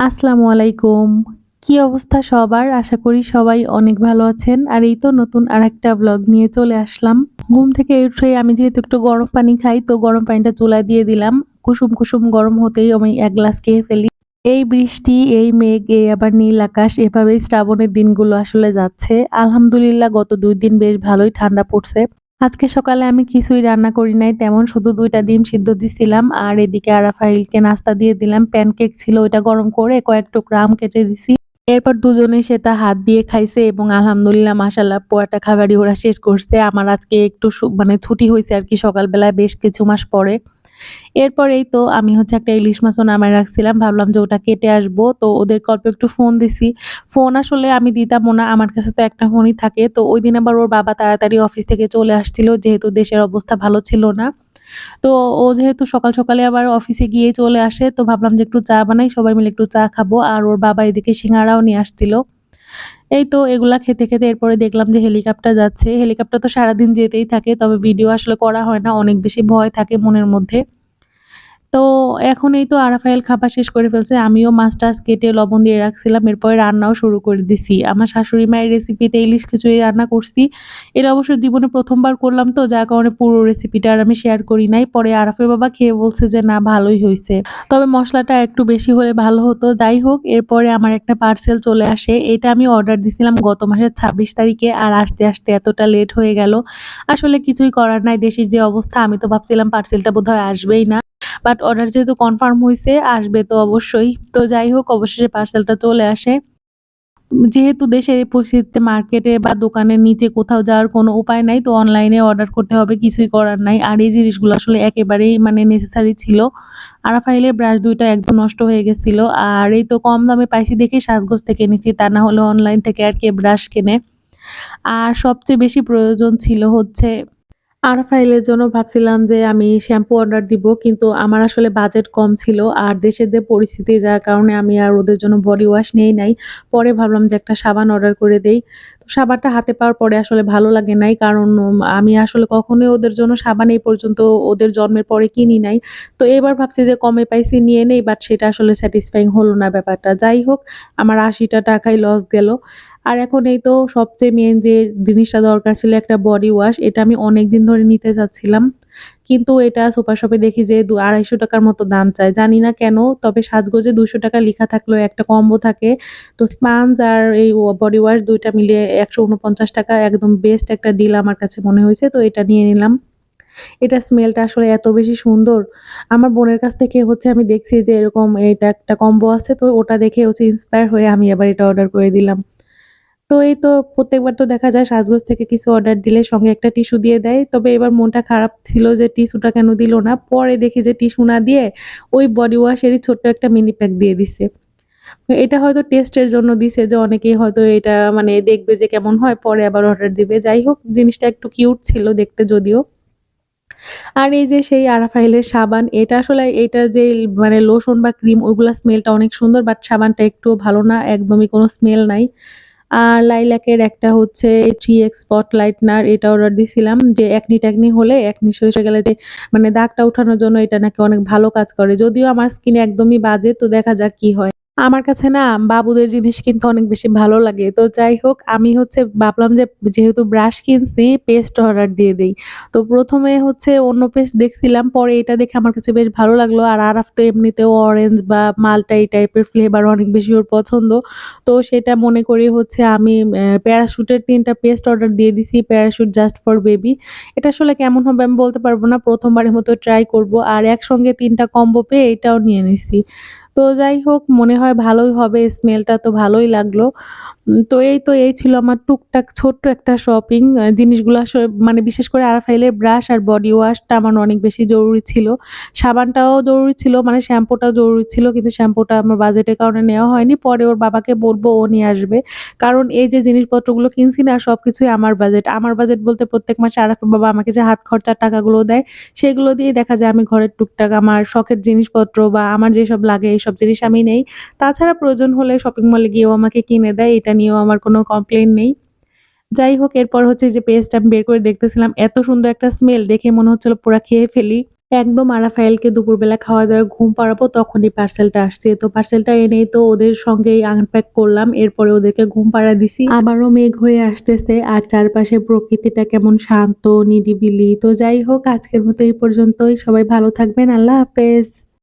আসসালামু আলাইকুম। কি অবস্থা সবার? আশা করি সবাই অনেক ভালো আছেন। আর এই তো নতুন আর একটা ব্লগ নিয়ে চলে আসলাম। ঘুম থেকে উঠে আমি যেহেতু একটু গরম পানি খাই তো গরম পানিটা চুলা দিয়ে দিলাম। কুসুম, কুসুম গরম হতেই আমি এক গ্লাস খেয়ে ফেলি। এই বৃষ্টি, এই মেঘ, এই আবার নীল আকাশ এভাবেই শ্রাবণের দিনগুলো আসলে যাচ্ছে। আলহামদুলিল্লাহ গত দুই দিন বেশ ভালোই ঠান্ডা পড়ছে। আজকে সকালে আমি কিছুই রান্না করি নাই, তেমন শুধু দুইটা ডিম সিদ্ধ দিছিলাম আর এদিকে আরাফাইলকে নাস্তা দিয়ে দিলাম। প্যানকেক ছিল, ওইটা গরম করে কয়েক টুকরা আম কেটে দিছি। এরপর দুজনেই সেটা হাত দিয়ে খাইছে এবং আলহামদুলিল্লাহ মাসাল্লাহ পোয়াটা খাবারই ওরা শেষ করছে। আমার আজকে একটু মানে ছুটি হয়েছে আর কি সকালবেলায়, বেশ কিছু মাস পরে। এরপর এই তো আমি হচ্ছে একটা ইলিশ মাছও নামায় রাখছিলাম। ভাবলাম যে ওটা কেটে আসব। তো ওদের অল্প একটু ফোন দিছি। ফোন আসলে আমি দিতামও না। আমার কাছে তো একটা ফোনই থাকে। তো ওই দিন আবার ওর বাবা তাড়াতাড়ি অফিস থেকে চলে আসছিল, যেহেতু দেশের অবস্থা ভালো ছিল না। তো ও যেহেতু সকাল সকালে আবার অফিসে গিয়ে চলে আসে, তো ভাবলাম যে একটু চা বানাই, সবাই মিলে একটু চা খাব। আর ওর বাবা এদিকে সিঙ্গারাও নিয়ে আসছিল। এই তো এগুলা খেতে, খেতে এরপরে দেখলাম যে হেলিকপ্টার যাচ্ছে। হেলিকপ্টার তো সারাদিন যেতেই থাকে। তবে ভিডিও আসলে করা হয় না। অনেক বেশি ভয় থাকে মনের মধ্যে। তো এখন এই তো আরাফায়েল খাবার শেষ করে ফেলছে। আমিও মাছ-টাছ কেটে লবণ দিয়ে রাখছিলাম। এরপরে রান্নাও শুরু করে দিছি। আমার শাশুড়ি মায়ের রেসিপিতে ইলিশ খিচুড়ি রান্না করছি। এটা অবশ্য জীবনে প্রথমবার করলাম তো যার কারণে পুরো রেসিপিটা আর আমি শেয়ার করি নাই। পরে আরাফের বাবা খেয়ে বলছে যে না ভালোই হয়েছে তবে মশলাটা একটু বেশি হলে ভালো হতো। যাই হোক এরপরে আমার একটা পার্সেল চলে আসে। এটা আমি অর্ডার দিছিলাম গত মাসের ২৬ তারিখে আর আসতে, আসতে এতটা লেট হয়ে গেল। আসলে কিছুই করার নাই দেশের যে অবস্থা আমি তো ভাবছিলাম পার্সেলটা বোধহয় আসবেই না। বাট অর্ডার যেহেতু কনফার্ম হয়েছে আসবে তো অবশ্যই। তো যাই হোক, অবশেষে পার্সেলটা চলে আসে। যেহেতু দেশের এই পরিস্থিতিতে মার্কেটে বা দোকানের নিচে কোথাও যাওয়ার কোনো উপায় নাই, তো অনলাইনে অর্ডার করতে হবে, কিছুই করার নাই। আর এই জিনিসগুলো আসলে একেবারেই মানে নেসেসারি ছিল। আরাফাইলের ব্রাশ দুইটা একদম নষ্ট হয়ে গেছিল। আর এই তো কম দামে পাইছি দেখে সাজগোজ থেকে নিছি। তা না হলে অনলাইন থেকে আর কে ব্রাশ কেনে। আর সবচেয়ে বেশি প্রয়োজন ছিল হচ্ছে আরাফাইলের জন্য ভাবছিলাম যে আমি শ্যাম্পু অর্ডার দিব, কিন্তু আমার আসলে বাজেট কম ছিল আর দেশের যে পরিস্থিতি যার কারণে আমি আর ওদের জন্য বডি ওয়াশ নেই নাই। পরে ভাবলাম যে একটা সাবান অর্ডার করে দেই। তো সাবানটা হাতে পাওয়ার পরে আসলে ভালো লাগে নাই, কারণ আমি আসলে কখনোই ওদের জন্য সাবান এই পর্যন্ত ওদের জন্মের পরে কিনি নাই। তো এবার ভাবছি যে কমে পাইছি, নিয়ে নেই বাট সেটা আসলে স্যাটিসফাইং হলো না ব্যাপারটা। যাই হোক, আমার আশিটা টাকাই লস গেল। আর এখন এই তো সবচেয়ে মেন যে জিনিসটা দরকার ছিল একটা বডি ওয়াশ এটা আমি অনেক দিন ধরে নিতে যাচ্ছিলাম কিন্তু এটা সুপার শপে দেখি যে দু আড়াইশো টাকার মতো দাম চায়। জানি না কেন, তবে সাজগোজে দুশো টাকা লেখা থাকলেও একটা কম্বো থাকে। তো স্পাঞ্জ আর এই বডি ওয়াশ দুইটা মিলিয়ে একশো উনপঞ্চাশ টাকা একদম বেস্ট একটা ডিল আমার কাছে মনে হয়েছে, তো এটা নিয়ে নিলাম। এটা স্মেলটা আসলে এত বেশি সুন্দর। আমার বোনের কাছ থেকে হচ্ছে আমি দেখছি যে এরকম এটা একটা কম্বো আছে, তো ওটা দেখে হচ্ছে ইন্সপায়ার হয়ে আমি আবার এটা অর্ডার করে দিলাম। তো এই তো প্রত্যেকবার তো দেখা যায় সাজগোজ থেকে কিছু অর্ডার দিলে সঙ্গে একটা টিস্যু দিয়ে দেয়। তবে এবার মনটা খারাপ ছিল যে টিস্যুটা কেন দিল না। পরে দেখি যে টিস্যু না দিয়ে ওই বডি ওয়াশেরই ছোট্ট একটা মিনি প্যাক দিয়ে দিছে। এটা হয়তো টেস্টের জন্য দিছে যে অনেকেই হয়তো এটা মানে দেখবে যে কেমন হয়, পরে আবার অর্ডার দিবে। যাই হোক, জিনিসটা একটু কিউট ছিল দেখতে যদিও। আর এই যে সেই আরাফাইলের সাবান, এটা আসলে এটার যে মানে লোশন বা ক্রিম ওইগুলা স্মেলটা অনেক সুন্দর বাট সাবানটা একটুও ভালো না, একদমই কোনো স্মেল নাই। আর লাইলাকের একটা হচ্ছে থ্রি এক্স স্পট লাইটনার এটা অর্ডার দিছিলাম যে একনি ট্যাকনি হলে একনি হয়ে গেলে যে মানে দাগটা উঠানোর জন্য এটা নাকি অনেক ভালো কাজ করে। যদিও আমার স্কিনে একদমই বাজে, তো দেখা যাক কি হয়। আমার কাছে না বাবুদের জিনিস কিন্তু অনেক বেশি ভালো লাগে। তো যাই হোক, আমি হচ্ছে ভাবলাম যে যেহেতু ব্রাশ কিনছি পেস্ট অর্ডার দিয়ে দেই। তো প্রথমে হচ্ছে অন্য পেস্ট দেখছিলাম। পরে এটা দেখে আমার কাছে বেশ ভালো লাগল। আর আরাফ তো এমনিতেও অরেঞ্জ বা মাল্টা এই টাইপের ফ্লেভার অনেক বেশি ওর পছন্দ। তো সেটা মনে করি হচ্ছে আমি প্যারাশুটের ৩ টা পেস্ট অর্ডার দিয়ে দিছি। Parachute just for baby. এটা আসলে কেমন হবে আমি বলতে পারব না। প্রথমবারের মতো ট্রাই করব। আর একসঙ্গে তিনটা কম্বো পেয়ে এটাও নিয়ে নিছি। তো যাই হোক মনে হয় ভালোই হবে স্মেলটা তো ভালোই লাগল। তো এই তো এই ছিল আমার টুকটাক ছোট্ট একটা শপিং। জিনিসগুলো মানে বিশেষ করে আরাফাইলের ব্রাশ আর বডি ওয়াশটা আমার অনেক বেশি জরুরি ছিল। সাবানটাও জরুরি ছিল মানে শ্যাম্পুটাও জরুরি ছিল, কিন্তু শ্যাম্পুটা আমার বাজেটের কারণে নেওয়া হয়নি। পরে ওর বাবাকে বলব ও নিয়ে আসবে। কারণ এই যে জিনিসপত্রগুলো কিনছি না সব কিছুই আমার বাজেট। আমার বাজেট বলতে প্রত্যেক মাসে আরাফের বাবা আমাকে যে হাত খরচার টাকাগুলো দেয়, সেগুলো দিয়েই দেখা যায় আমি ঘরের টুকটাক আমার শখের জিনিসপত্র বা আমার যেসব লাগে এইসব জিনিস আমি নেই। তাছাড়া প্রয়োজন হলে শপিং মলে গিয়েও আমাকে কিনে দেয়। এটা নিয়েও আমার কোনো কমপ্লেইন নেই। যাই হোক, এরপর হচ্ছে যে পেস্ট আমি বের করে দেখতেছিলাম, এত সুন্দর একটা স্মেল দেখে মনে হচ্ছিল পুরা খেয়ে ফেলি। একদম আরাফায়েলকে দুপুরবেলা খাওয়া দাওয়া, ঘুম পাড়াবো তখনই পার্সেলটা আসছে। তো পার্সেলটা এনেই তো ওদের সঙ্গেই আনপ্যাক করলাম, এরপরে ওদেরকে ঘুম পাড়া দিছি। আবারও মেঘ হয়ে আসতেছে আর চারপাশে প্রকৃতিটা কেমন শান্ত, নিরিবিলি। তো যাই হোক, আজকের মতো এই পর্যন্তই। সবাই ভালো থাকবেন। আল্লাহ হাফেজ।